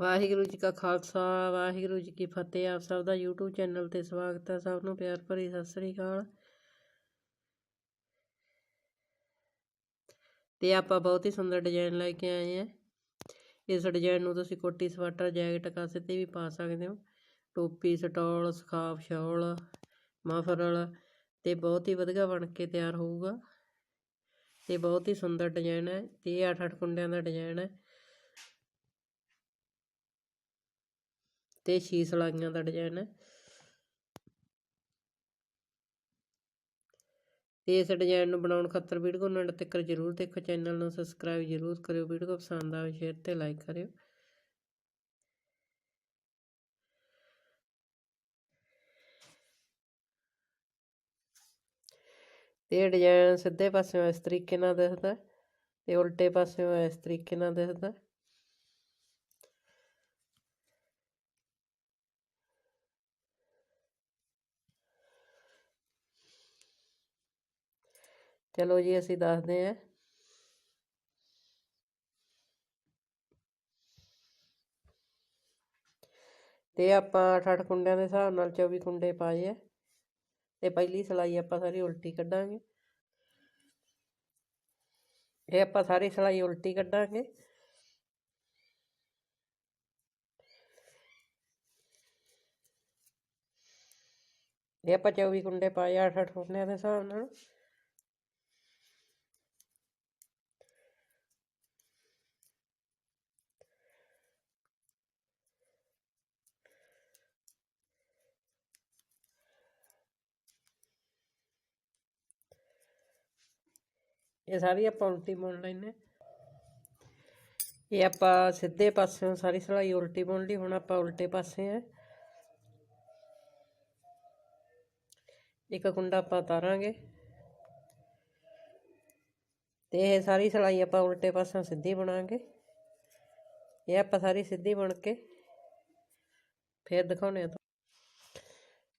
ਵਾਹਿਗੁਰੂ ਜੀ ਕਾ ਖਾਲਸਾ, ਵਾਹਿਗੁਰੂ ਜੀ ਕੀ ਫਤਿਹ। ਆਪ ਸਭ ਦਾ YouTube ਚੈਨਲ ਤੇ ਸਵਾਗਤ ਹੈ। ਸਭ ਨੂੰ ਪਿਆਰ ਭਰੀ ਸਤਿ ਸ੍ਰੀ ਅਕਾਲ। ਤੇ ਆਪਾਂ ਬਹੁਤ ਹੀ ਸੁੰਦਰ ਡਿਜ਼ਾਈਨ ਲੈ ਕੇ ਆਏ ਆ ਇਸ ਡਿਜ਼ਾਈਨ ਨੂੰ ਤੁਸੀਂ ਕੋਟੀ, ਸਵਾਟਰ, ਜੈਕਟ, ਕਾਸੇ ਤੇ ਵੀ ਪਾ ਸਕਦੇ ਹੋ। ਟੋਪੀ, ਸਟੋਲ ਸਕਾਫ ਸ਼ਾਲ, ਮਫਰਲ ਤੇ ਬਹੁਤ ਹੀ ਵਧੀਆ ਬਣ ਕੇ ਤਿਆਰ ਹੋਊਗਾ। ਤੇ ਬਹੁਤ ਹੀ ਸੁੰਦਰ ਡਿਜ਼ਾਈਨ ਹੈ। ਤੇ ਇਹ 8-8 ਕੁੰਡਿਆਂ ਦਾ ਡਿਜ਼ਾਈਨ ਹੈ। ਤੇ ਛੇ ਸਲਾਈਆਂ ਦਾ ਡਿਜ਼ਾਈਨ ਹੈ ਤੇ ਇਸ ਡਿਜ਼ਾਈਨ ਨੂੰ ਬਣਾਉਣ ਖਾਤਰ ਵੀਡੀਓ ਨੂੰ ਅੰਤ ਤੱਕ ਜਰੂਰ ਦੇਖੋ, ਚੈਨਲ ਨੂੰ ਸਬਸਕ੍ਰਾਈਬ ਜਰੂਰ ਕਰਿਓ, ਵੀਡੀਓ ਪਸੰਦ ਆਵੇ ਸ਼ੇਅਰ ਤੇ ਲਾਈਕ ਕਰਿਓ। ਤੇ ਡਿਜ਼ਾਈਨ ਸਿੱਧੇ ਪਾਸਿਓਂ ਇਸ ਤਰੀਕੇ ਨਾਲ ਦਿਖਦਾ, ਤੇ ਉਲਟੇ ਪਾਸਿਓਂ ਇਸ ਤਰੀਕੇ ਨਾਲ ਦਿਖਦਾ। ਚਲੋ ਜੀ, ਅਸੀਂ ਦੱਸਦੇ ਹਾਂ। ਤੇ ਆਪਾਂ 8-8 ਕੁੰਡਿਆਂ ਦੇ ਹਿਸਾਬ ਨਾਲ 24 ਕੁੰਡੇ ਪਾਏ ਆ। ਤੇ ਪਹਿਲੀ ਸਲਾਈ ਆਪਾਂ ਸਾਰੀ ਉਲਟੀ ਕੱਢਾਂਗੇ। ਇਹ ਆਪਾਂ ਸਾਰੀ ਸਲਾਈ ਉਲਟੀ ਕੱਢਾਂਗੇ। ਇਹ ਆਪਾਂ 24 ਕੁੰਡੇ ਪਾਏ 8-8 ਕੁੰਡਿਆਂ ਦੇ ਹਿਸਾਬ ਨਾਲ। ਇਹ ਸਾਰੀ ਆਪਾਂ ਉਲਟੀ ਬੁਣ ਲੈਣੇ ਇਹ ਆਪਾਂ ਸਿੱਧੇ ਪਾਸਿਓਂ ਸਾਰੀ ਸਲਾਈ ਉਲਟੀ ਬੁਣ ਲਈ, ਹੁਣ ਆਪਾਂ ਉਲਟੇ ਪਾਸੇ ਆ ਇੱਕ ਕੁੰਡਾ ਆਪਾਂ ਤਾਰਾਂਗੇ ਤੇ ਇਹ ਸਾਰੀ ਸਲਾਈ ਆਪਾਂ ਉਲਟੇ ਪਾਸਿਓਂ ਸਿੱਧੀ ਬਣਾਵਾਂਗੇ ਇਹ ਆਪਾਂ ਸਾਰੀ ਸਿੱਧੀ ਬਣ ਕੇ ਫੇਰ ਦਿਖਾਉਣੇ ਆ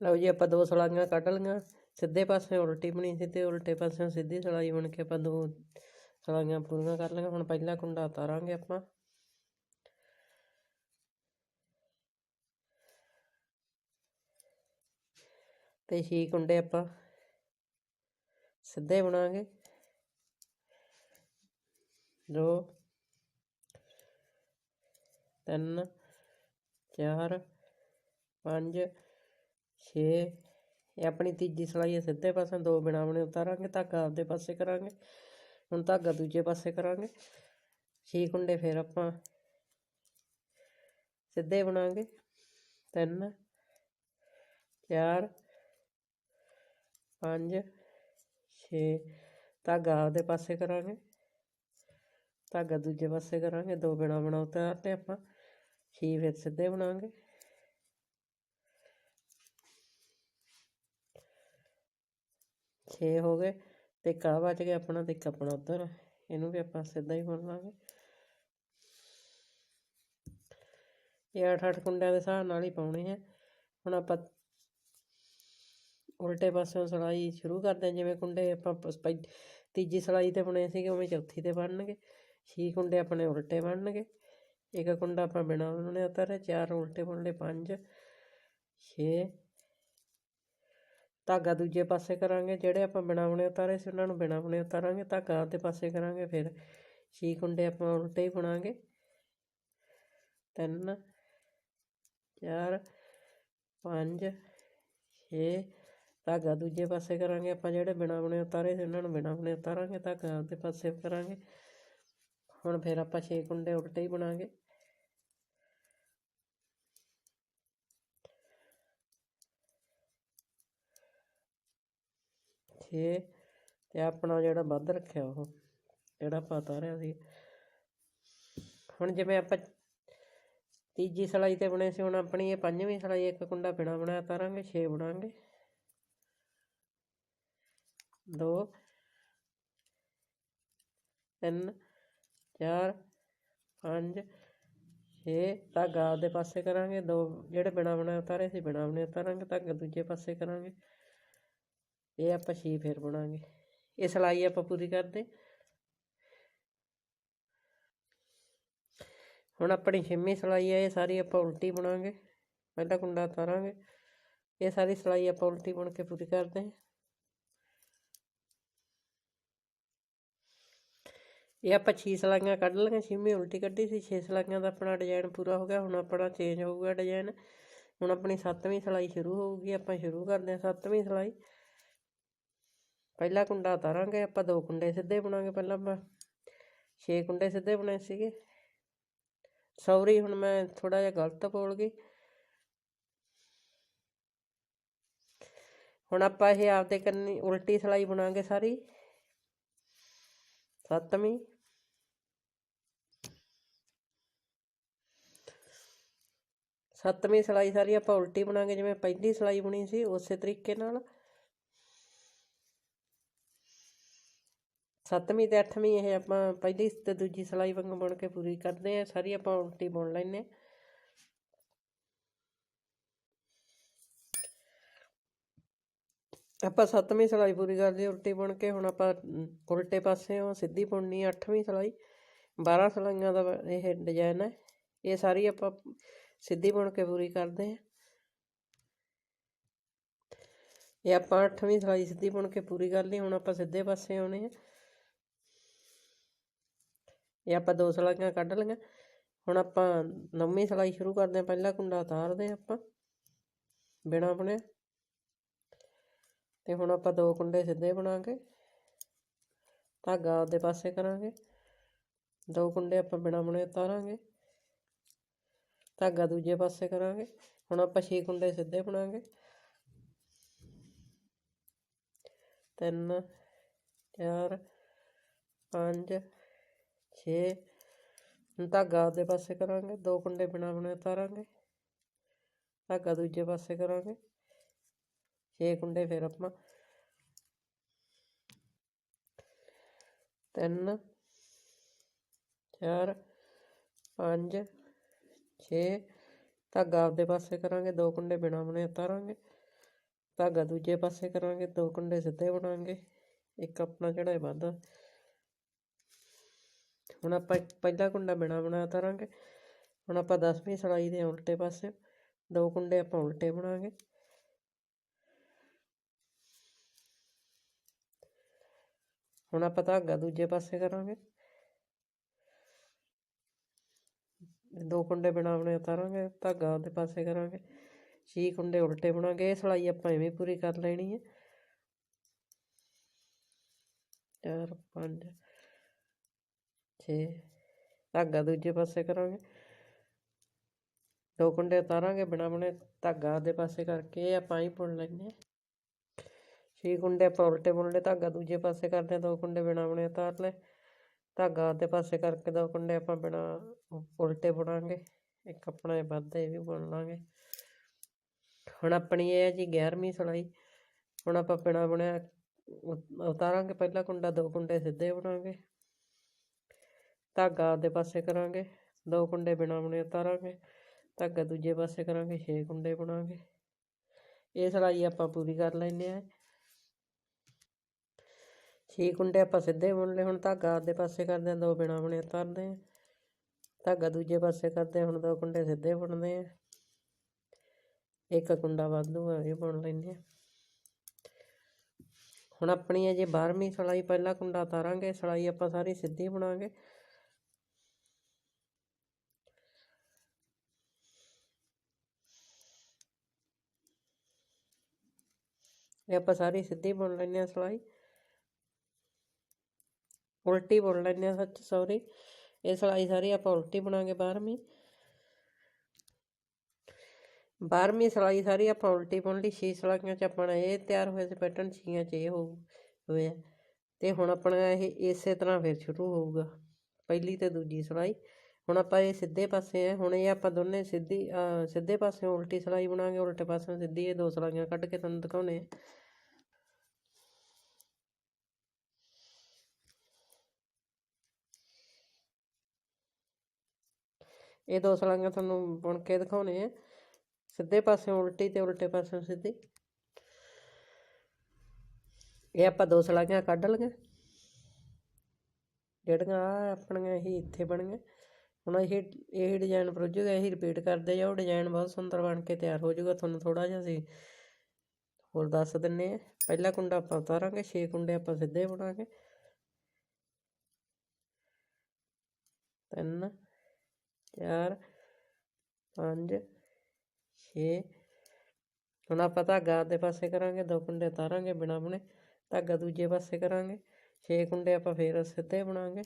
ਲਓ ਜੀ, ਆਪਾਂ ਦੋ ਸਲਾਈਆਂ ਕੱਢ ਲਈਆਂ। ਸਿੱਧੇ ਪਾਸੇ ਉਲਟੀ ਬਣੀ ਸੀ ਤੇ ਉਲਟੇ ਪਾਸੇ ਸਿੱਧੀ ਸਲਾਈ ਬਣ ਕੇ ਆਪਾਂ ਦੋ ਸਲਾਈਆਂ ਪੂਰੀਆਂ ਕਰ ਲਾਂਗੇ ਹੁਣ ਪਹਿਲਾ ਕੁੰਡਾ ਉਤਾਰਾਂਗੇ ਆਪਾਂ। ਤੇ ਛੇ ਕੁੰਡੇ ਆਪਾਂ ਸਿੱਧੇ ਬਣਾਵਾਂਗੇ ਦੋ, ਤਿੰਨ, ਚਾਰ, ਪੰਜ, ਛੇ ਇਹ ਆਪਣੀ ਤੀਜੀ ਸਲਾਈ ਹੈ ਸਿੱਧੇ ਪਾਸੇ ਦੋ ਬਿਨਾ ਬਣੇ ਉਤਾਰਾਂਗੇ, ਧਾਗਾ ਆਪਦੇ ਪਾਸੇ ਕਰਾਂਗੇ। ਹੁਣ ਧਾਗਾ ਦੂਜੇ ਪਾਸੇ ਕਰਾਂਗੇ। ਛੇ ਕੁੰਡੇ ਫਿਰ ਆਪਾਂ ਸਿੱਧੇ ਬਣਾਵਾਂਗੇ ਤਿੰਨ, ਚਾਰ, ਪੰਜ, ਛੇ, ਧਾਗਾ ਆਪਦੇ ਪਾਸੇ ਕਰਾਂਗੇ। ਧਾਗਾ ਦੂਜੇ ਪਾਸੇ ਕਰਾਂਗੇ, ਦੋ ਬਿਨਾ ਬਣਾ ਉਤਾਰਤੇ ਆਪਾਂ। ਛੇ ਫਿਰ ਸਿੱਧੇ ਬਣਾਵਾਂਗੇ ਛੇ ਹੋ ਗਏ ਤੇ ਕਾ ਬਚ ਗਿਆ ਆਪਣਾ ਤੇ ਇੱਕ ਆਪਣਾ ਉਧਰ। ਇਹਨੂੰ ਵੀ ਆਪਾਂ ਸਿੱਧਾ ਹੀ ਬੁਣ ਲਾਂਗੇ। ਇਹ 8-8 ਕੁੰਡਿਆਂ ਦੇ ਹਿਸਾਬ ਨਾਲ ਹੀ ਪਾਉਣੇ ਆ। ਹੁਣ ਆਪਾਂ ਉਲਟੇ ਪਾਸਿਓਂ ਸਲਾਈ ਸ਼ੁਰੂ ਕਰਦੇ ਹਾਂ। ਜਿਵੇਂ ਕੁੰਡੇ ਆਪਾਂ ਤੀਜੀ ਸਲਾਈ ਤੇ ਬਣੇ ਸੀਗੇ, ਉਵੇਂ ਚੌਥੀ ਤੇ ਬਣਨਗੇ। ਛੇ ਕੁੰਡੇ ਆਪਣੇ ਉਲਟੇ ਬਣਨਗੇ। ਇੱਕ ਕੁੰਡਾ ਆਪਾਂ ਬਿਨਾਂ ਬਣਨੇ ਉਤਾਰੇ ਚਾਰ ਉਲਟੇ ਬੁਣਲੇ ਪੰਜ, ਛੇ। ਧਾਗਾ ਦੂਜੇ ਪਾਸੇ ਕਰਾਂਗੇ, ਜਿਹੜੇ ਆਪਾਂ ਬਿਨਾਂ ਬੁਣੇ ਉਤਾਰੇ ਸੀ ਉਹਨਾਂ ਨੂੰ ਬਿਨਾਂ ਬੁਣੇ ਉਤਾਰਾਂਗੇ, ਧਾਗਾ ਦੇ ਪਾਸੇ ਕਰਾਂਗੇ, ਫਿਰ ਛੇ ਕੁੰਡੇ ਆਪਾਂ ਉਲਟੇ ਹੀ ਬੁਣਾਂਗੇ। ਤਿੰਨ, ਚਾਰ, ਪੰਜ, ਛੇ, ਧਾਗਾ ਦੂਜੇ ਪਾਸੇ ਕਰਾਂਗੇ, ਆਪਾਂ ਜਿਹੜੇ ਬਿਨਾਂ ਬੁਣੇ ਉਤਾਰੇ ਸੀ ਉਹਨਾਂ ਨੂੰ ਬਿਨਾਂ ਬੁਣੇ ਉਤਾਰਾਂਗੇ, ਧਾਗਾ ਆਪਦੇ ਪਾਸੇ ਕਰਾਂਗੇ। ਹੁਣ ਫਿਰ ਆਪਾਂ ਛੇ ਕੁੰਡੇ ਉਲਟੇ ਹੀ ਬਣਾਂਗੇ। ਛੇ ਤੇ ਆਪਣਾ ਜਿਹੜਾ ਵੱਧ ਰੱਖਿਆ ਉਹ, ਜਿਹੜਾ ਆਪਾਂ ਰਿਹਾ ਸੀ। ਹੁਣ ਜਿਵੇਂ ਆਪਾਂ ਤੀਜੀ ਸਲਾਈ ਤੇ ਬਣੇ ਸੀ, ਹੁਣ ਆਪਣੀ ਇਹ ਪੰਜਵੀਂ ਸਲਾਈ, ਇੱਕ ਕੁੰਡਾ ਬਿਨਾ ਬਣਾਇਆ ਤਾਰਾਂਗੇ 6 ਬਣਾਂਗੇ। ਦੋ, ਤਿੰਨ, ਚਾਰ, ਪੰਜ, ਛੇ, ਧਾਗਾ ਦੇ ਪਾਸੇ ਕਰਾਂਗੇ। ਦੋ ਜਿਹੜੇ ਬਿਨਾ ਬਣਾਏ ਉਤਾਰੇ ਸੀ, ਬਿਨਾ ਬਣੇ ਉਤਾਰਾਂਗੇ, ਧਾਗਾ ਦੂਜੇ ਪਾਸੇ ਕਰਾਂਗੇ। ਇਹ ਆਪਾਂ ਛੇ ਫੇਰ ਬਣਾਂਗੇ। ਇਹ ਸਲਾਈ ਆਪਾਂ ਪੂਰੀ ਕਰਦੇ। ਹੁਣ ਆਪਣੀ ਛੇਵੀਂ ਸਿਲਾਈ ਹੈ ਇਹ ਸਾਰੀ ਆਪਾਂ ਉਲਟੀ ਬੁਣਾਂਗੇ। ਪਹਿਲਾ ਕੁੰਡਾ ਤਾਰਾਂਗੇ ਇਹ ਸਾਰੀ ਸਿਲਾਈ ਆਪਾਂ ਉਲਟੀ ਬੁਣ ਕੇ ਪੂਰੀ ਕਰਦੇ ਹਾਂ। ਇਹ ਆਪਾਂ ਛੇ ਸਿਲਾਈਆਂ ਕੱਢ ਲਈਆਂ, ਛੇਵੀਂ ਉਲਟੀ ਕੱਢੀ ਸੀ। ਛੇ ਸਿਲਾਈਆਂ ਦਾ ਆਪਣਾ ਡਿਜ਼ਾਈਨ ਪੂਰਾ ਹੋ ਗਿਆ। ਹੁਣ ਆਪਣਾ ਚੇਂਜ ਹੋਊਗਾ ਡਿਜ਼ਾਈਨ ਹੁਣ ਆਪਣੀ ਸੱਤਵੀਂ ਸਿਲਾਈ ਸ਼ੁਰੂ ਹੋਊਗੀ। ਆਪਾਂ ਸ਼ੁਰੂ ਕਰਦੇ ਹਾਂ ਸੱਤਵੀਂ ਸਿਲਾਈ। ਪਹਿਲਾ ਕੁੰਡਾ ਉਤਾਰਾਂਗੇ, ਆਪਾਂ ਦੋ ਕੁੰਡੇ ਸਿੱਧੇ ਬੁਣਾਂਗੇ ਪਹਿਲਾਂ ਆਪਾਂ। ਛੇ ਕੁੰਡੇ ਸਿੱਧੇ ਬਣੇ ਸੀਗੇ। ਸੌਰੀ, ਹੁਣ ਮੈਂ ਥੋੜਾ ਜਿਹਾ ਗਲਤ ਬੋਲ ਗਈ। ਹੁਣ ਆਪਾਂ ਇਹ ਆਪਦੇ ਕੰਨੀ ਉਲਟੀ ਸਿਲਾਈ ਬੁਣਾਂਗੇ ਸਾਰੀ। ਸੱਤਵੀਂ। ਸੱਤਵੀਂ ਸਿਲਾਈ ਸਾਰੀ ਆਪਾਂ ਉਲਟੀ ਬਣਾਂਗੇ, ਜਿਵੇਂ ਪਹਿਲੀ ਸਿਲਾਈ ਬੁਣੀ ਸੀ, ਉਸੇ ਤਰੀਕੇ ਨਾਲ। ਸੱਤਵੀਂ ਤੇ ਅੱਠਵੀਂ ਇਹ ਆਪਾਂ ਪਹਿਲੀ ਤੇ ਦੂਜੀ ਸਿਲਾਈ ਵਾਂਗ ਬੁਣ ਕੇ ਪੂਰੀ ਕਰਦੇ ਆ ਸਾਰੀ ਆਪਾਂ ਉਲਟੀ ਬੁਣ ਲੈਨੇ ਆਪਾਂ ਸੱਤਵੀਂ ਸਿਲਾਈ ਪੂਰੀ ਕਰ ਲਈ ਉਲਟੀ ਬੁਣ ਕੇ ਹੁਣ ਆਪਾਂ ਅਮ, ਉਲਟੇ ਪਾਸਿਓਂ ਸਿੱਧੀ ਬੁਣਨੀ ਆ ਅੱਠਵੀਂ ਸਿਲਾਈ। 12 ਸਿਲਾਈਆਂ ਦਾ ਇਹ ਡਿਜ਼ਾਈਨ ਹੈ। ਇਹ ਸਾਰੀ ਆਪਾਂ ਸਿੱਧੀ ਬੁਣ ਕੇ ਪੂਰੀ ਕਰਦੇ ਆ ਇਹ ਆਪਾਂ ਅੱਠਵੀਂ ਸਿਲਾਈ ਸਿੱਧੀ ਬੁਣ ਕੇ ਪੂਰੀ ਕਰ ਲਈ ਹੁਣ ਆਪਾਂ ਸਿੱਧੇ ਪਾਸੇ ਆਉਣੇ ਆ ਇਹ ਆਪਾਂ ਦੋ ਸਿਲਾਈਆਂ ਕੱਢ ਲਈਆਂ। ਹੁਣ ਆਪਾਂ ਨਵੀਂ ਸਿਲਾਈ ਸ਼ੁਰੂ ਕਰਦੇ ਹਾਂ। ਪਹਿਲਾ ਕੁੰਡਾ ਉਤਾਰਦੇ ਆ ਆਪਾਂ, ਬਿਨਾ ਬੁਣਿਆ। ਤੇ ਹੁਣ ਆਪਾਂ ਦੋ ਕੁੰਡੇ ਸਿੱਧੇ ਬਣਾ ਬਣਾਂਗੇ ਧਾਗਾ ਉਹਦੇ ਪਾਸੇ ਕਰਾਂਗੇ। ਦੋ ਕੁੰਡੇ ਆਪਾਂ ਬਿਨਾ ਬੁਣੇ ਉਤਾਰਾਂਗੇ। ਧਾਗਾ ਦੂਜੇ ਪਾਸੇ ਕਰਾਂਗੇ। ਹੁਣ ਆਪਾਂ ਛੇ ਕੁੰਡੇ ਸਿੱਧੇ ਬਣਾਂਗੇ। ਤਿੰਨ, ਚਾਰ, ਪੰਜ ਛੇ ਧਾਗਾ ਉਹਦੇ ਪਾਸੇ ਕਰਾਂਗੇ, ਦੋ ਕੁੰਡੇ ਬਿਨਾ ਬੁਣੇ ਉਤਾਰਾਂਗੇ, ਧਾਗਾ ਦੂਜੇ ਪਾਸੇ ਕਰਾਂਗੇ, ਛੇ ਕੁੰਡੇ ਫਿਰ ਆਪਾਂ। ਤਿੰਨ, ਚਾਰ, ਪੰਜ, ਛੇ, ਧਾਗਾ ਆਪਦੇ ਪਾਸੇ ਕਰਾਂਗੇ, ਦੋ ਕੁੰਡੇ ਬਿਨਾ ਬੁਣੇ ਉਤਾਰਾਂਗੇ, ਧਾਗਾ ਦੂਜੇ ਪਾਸੇ ਕਰਾਂਗੇ, ਦੋ ਕੁੰਡੇ ਸਿੱਧੇ ਬਣਾਂਗੇ, ਇੱਕ ਆਪਣਾ ਜਿਹੜਾ ਹੈ ਵਾਧਾ ਹੁਣ ਆਪਾਂ ਪਹਿਲਾ ਕੁੰਡਾ ਬਿਨਾ ਬੁਣਾ ਉਤਾਰਾਂਗੇ ਹੁਣ ਆਪਾਂ 10ਵੀਂ ਸਿਲਾਈ ਦੇ ਉਲਟੇ ਪਾਸੇ ਦੋ ਕੁੰਡੇ ਆਪਾਂ ਉਲਟੇ ਬਣਾਵਾਂਗੇ ਹੁਣ ਆਪਾਂ ਧਾਗਾ ਦੂਜੇ ਪਾਸੇ ਕਰਾਂਗੇ। ਦੋ ਕੁੰਡੇ ਬਿਨਾ ਬਣੇ ਉਤਾਰਾਂਗੇ ਧਾਗਾ ਉਹਦੇ ਪਾਸੇ ਕਰਾਂਗੇ। ਛੇ ਕੁੰਡੇ ਉਲਟੇ ਬਣਾਂਗੇ, ਇਹ ਸਿਲਾਈ ਆਪਾਂ ਐਵੇਂ ਪੂਰੀ ਕਰ ਲੈਣੀ ਹੈ। ਚਾਰ, ਪੰਜ। ਛੇ। ਧਾਗਾ ਦੂਜੇ ਪਾਸੇ ਕਰਾਂਗੇ। ਦੋ ਕੁੰਡੇ ਉਤਾਰਾਂਗੇ ਬਿਨਾ ਬਣੇ ਧਾਗਾ ਉਹਦੇ ਪਾਸੇ ਕਰਕੇ, ਇਹ ਆਪਾਂ ਹੀ ਬੁਣ ਲੈਣੇ ਆ ਛੇ ਕੁੰਡੇ ਆਪਾਂ ਉਲਟੇ ਬੁਣ ਲਏ, ਧਾਗਾ ਦੂਜੇ ਪਾਸੇ ਕਰਦੇ ਆ ਦੋ ਕੁੰਡੇ ਬਿਨਾ ਬਣੇ ਉਤਾਰ ਲਏ। ਧਾਗਾ ਉਹਦੇ ਪਾਸੇ ਕਰਕੇ ਦੋ ਕੁੰਡੇ ਆਪਾਂ ਬਿਨਾ ਉਲਟੇ ਬੁਣਾਂਗੇ ਇੱਕ ਆਪਣਾ ਇਹ ਵੱਧਦਾ ਇਹ ਵੀ ਬੁਣ ਲਾਂਗੇ। ਹੁਣ ਆਪਣੀ ਇਹ ਹੈ ਜੀ 11ਵੀਂ ਸਿਲਾਈ। ਹੁਣ ਆਪਾਂ ਬਿਨਾ ਬੁਣਿਆ ਉਤਾਰਾਂਗੇ, ਪਹਿਲਾ ਕੁੰਡਾ ਦੋ ਕੁੰਡੇ ਸਿੱਧੇ ਬਣਾਂਗੇ ਧਾਗਾ ਆਪਦੇ ਪਾਸੇ ਕਰਾਂਗੇ, ਦੋ ਕੁੰਡੇ ਬਿਨਾਂ ਬੁਣੇ ਉਤਾਰਾਂਗੇ, ਧਾਗਾ ਦੂਜੇ ਪਾਸੇ ਕਰਾਂਗੇ, ਛੇ ਕੁੰਡੇ ਬਣਾਂਗੇ। ਇਹ ਸਿਲਾਈ ਆਪਾਂ ਪੂਰੀ ਕਰ ਲੈਂਦੇ ਆ। ਛੇ ਕੁੰਡੇ ਆਪਾਂ ਸਿੱਧੇ ਬੁਣ ਲਏ, ਹੁਣ ਧਾਗਾ ਆਪਦੇ ਪਾਸੇ ਕਰਦੇ ਆ, ਦੋ ਬਿਨਾਂ ਬੁਣੇ ਉਤਾਰਦੇ ਆ। ਧਾਗਾ ਦੂਜੇ ਪਾਸੇ ਕਰਦੇ ਹੁਣ ਦੋ ਕੁੰਡੇ ਸਿੱਧੇ ਬੁਣਦੇ ਆ। ਇੱਕ ਕੁੰਡਾ ਵਾਧੂ ਆ, ਇਹ ਬੁਣ ਲੈਂਦੇ ਆ। ਹੁਣ ਆਪਣੀ ਹੈ ਜੇ 12ਵੀਂ ਸਿਲਾਈ, ਪਹਿਲਾ ਕੁੰਡਾ ਤਾਰਾਂਗੇ ਸਿਲਾਈ ਆਪਾਂ ਸਾਰੀ ਸਿੱਧੀ ਬਣਾਂਗੇ। ਇਹ ਆਪਾਂ ਸਾਰੀ ਸਿੱਧੀ ਬੁਣ ਲੈਂਦੇ ਹਾਂ ਸਿਲਾਈ। ਉਲਟੀ ਬੁਣ ਲੈਂਦੇ ਹਾਂ ਸੱਚ ਸੌਰੀ ਇਹ ਸਿਲਾਈ ਸਾਰੀ ਆਪਾਂ ਉਲਟੀ ਬਣਾਂਗੇ 12ਵੀਂ 12ਵੀਂ ਸਿਲਾਈ ਸਾਰੀ ਆਪਾਂ ਉਲਟੀ ਬੁਣ ਲਈ। ਛੇ ਸਿਲਾਈਆਂ ਚ ਆਪਣਾ ਇਹ ਤਿਆਰ ਹੋਇਆ ਸੀ ਪੈਟਰਨ ਛੀਆਂ ਚ ਇਹ ਹੋ ਹੋਇਆ। ਤੇ ਹੁਣ ਆਪਣਾ ਇਹ ਇਸੇ ਤਰ੍ਹਾਂ ਫਿਰ ਸ਼ੁਰੂ ਹੋਊਗਾ। ਪਹਿਲੀ ਤੇ ਦੂਜੀ ਸਿਲਾਈ। ਹੁਣ ਆਪਾਂ ਇਹ ਸਿੱਧੇ ਪਾਸੇ ਆ, ਹੁਣ ਇਹ ਆਪਾਂ ਦੋਨੇ ਸਿੱਧੀ ਸਿੱਧੇ ਪਾਸੇ ਉਲਟੀ ਸਿਲਾਈ ਬਣਾਂਗੇ ਉਲਟੇ ਪਾਸੇ ਸਿੱਧੀ ਇਹ ਦੋ ਸਿਲਾਈਆਂ ਕੱਢ ਕੇ ਤੁਹਾਨੂੰ ਦਿਖਾਉਣੇ ਆ। ਇਹ ਦੋ ਸਲਾਈਆਂ ਤੁਹਾਨੂੰ ਬੁਣ ਕੇ ਦਿਖਾਉਣੇ ਆ, ਸਿੱਧੇ ਪਾਸੇ ਉਲਟੀ ਤੇ ਉਲਟੇ ਪਾਸੇ ਸਿੱਧੀ। ਇਹ ਆਪਾਂ ਦੋ ਸਲਾਈਆਂ ਕੱਢ ਲਈਆਂ, ਜਿਹੜੀਆਂ ਆਹ ਆਪਣੀਆਂ ਹੀ ਇੱਥੇ ਬਣੀਆਂ। ਹੁਣ ਇਹ ਇਹ ਡਿਜ਼ਾਈਨ ਪਰ ਜੂਗਾ ਰਿਪੀਟ ਕਰਦੇ ਜਾਓ ਡਿਜ਼ਾਈਨ ਬਹੁਤ ਸੁੰਦਰ ਬਣ ਕੇ ਤਿਆਰ ਹੋ ਜਾਊਗਾ, ਤੁਹਾਨੂੰ ਥੋੜਾ ਜਿਹਾ ਅਸੀਂ ਹੋਰ ਦੱਸ ਦਿੰਨੇ ਆ। ਪਹਿਲਾ ਕੁੰਡਾ ਆਪਾਂ ਉਤਾਰਾਂਗੇ 6 ਕੁੰਡੇ ਆਪਾਂ ਸਿੱਧੇ ਬਣਾਂਗੇ ਤਿੰਨ, ਚਾਰ, ਪੰਜ, ਛੇ। ਹੁਣ ਆਪਾਂ ਧਾਗਾ ਦੇ ਪਾਸੇ ਕਰਾਂਗੇ, ਦੋ ਕੁੰਡੇ ਉਤਾਰਾਂਗੇ ਬਿਨਾ ਬਣੇ। ਧਾਗਾ ਦੂਜੇ ਪਾਸੇ ਕਰਾਂਗੇ। 6 ਕੁੰਡੇ ਆਪਾਂ ਫੇਰ ਸਿੱਧੇ ਬਣਾਂਗੇ।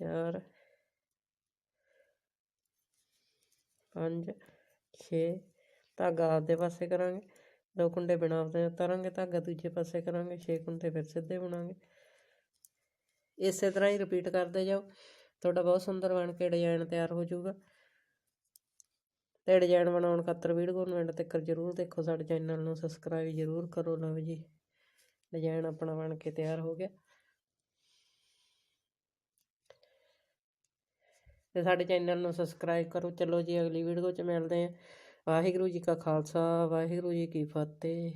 ਚਾਰ ਪੰਜ, ਛੇ, ਧਾਗਾ ਆਪਦੇ ਪਾਸੇ ਕਰਾਂਗੇ। ਦੋ ਕੁੰਡੇ ਬਿਨਾਂ ਆਪਦੇ ਉਤਾਰਾਂਗੇ, ਧਾਗਾ ਦੂਜੇ ਪਾਸੇ ਕਰਾਂਗੇ 6 ਕੁੰਡੇ ਫਿਰ ਸਿੱਧੇ ਬਣਾਂਗੇ। ਇਸੇ ਤਰ੍ਹਾਂ ਹੀ ਰਿਪੀਟ ਕਰਦੇ ਜਾਓ। ਤੁਹਾਡਾ ਬਹੁਤ ਸੁੰਦਰ ਬਣ ਕੇ ਡਿਜ਼ਾਈਨ ਤਿਆਰ ਹੋ ਜਾਊਗਾ। ਤੇ ਡਿਜ਼ਾਈਨ ਬਣਾਉਣ ਖਾਤਰ ਵੀਡੀਓ ਨੂੰ ਐਂਡ ਤੱਕ ਜ਼ਰੂਰ ਦੇਖੋ। ਸਾਡੇ ਚੈਨਲ ਨੂੰ ਸਬਸਕ੍ਰਾਈਬ ਜ਼ਰੂਰ ਕਰੋ। ਲਓ ਜੀ ਡਿਜ਼ਾਈਨ ਆਪਣਾ ਬਣ ਕੇ ਤਿਆਰ ਹੋ ਗਿਆ। ਤੇ ਸਾਡੇ ਚੈਨਲ ਨੂੰ ਸਬਸਕ੍ਰਾਈਬ ਕਰੋ। ਚਲੋ ਜੀ, ਅਗਲੀ ਵੀਡੀਓ 'ਚ ਮਿਲਦੇ ਹਾਂ। ਵਾਹਿਗੁਰੂ ਜੀ ਕਾ ਖਾਲਸਾ, ਵਾਹਿਗੁਰੂ ਜੀ ਕੀ ਫਤਿਹ।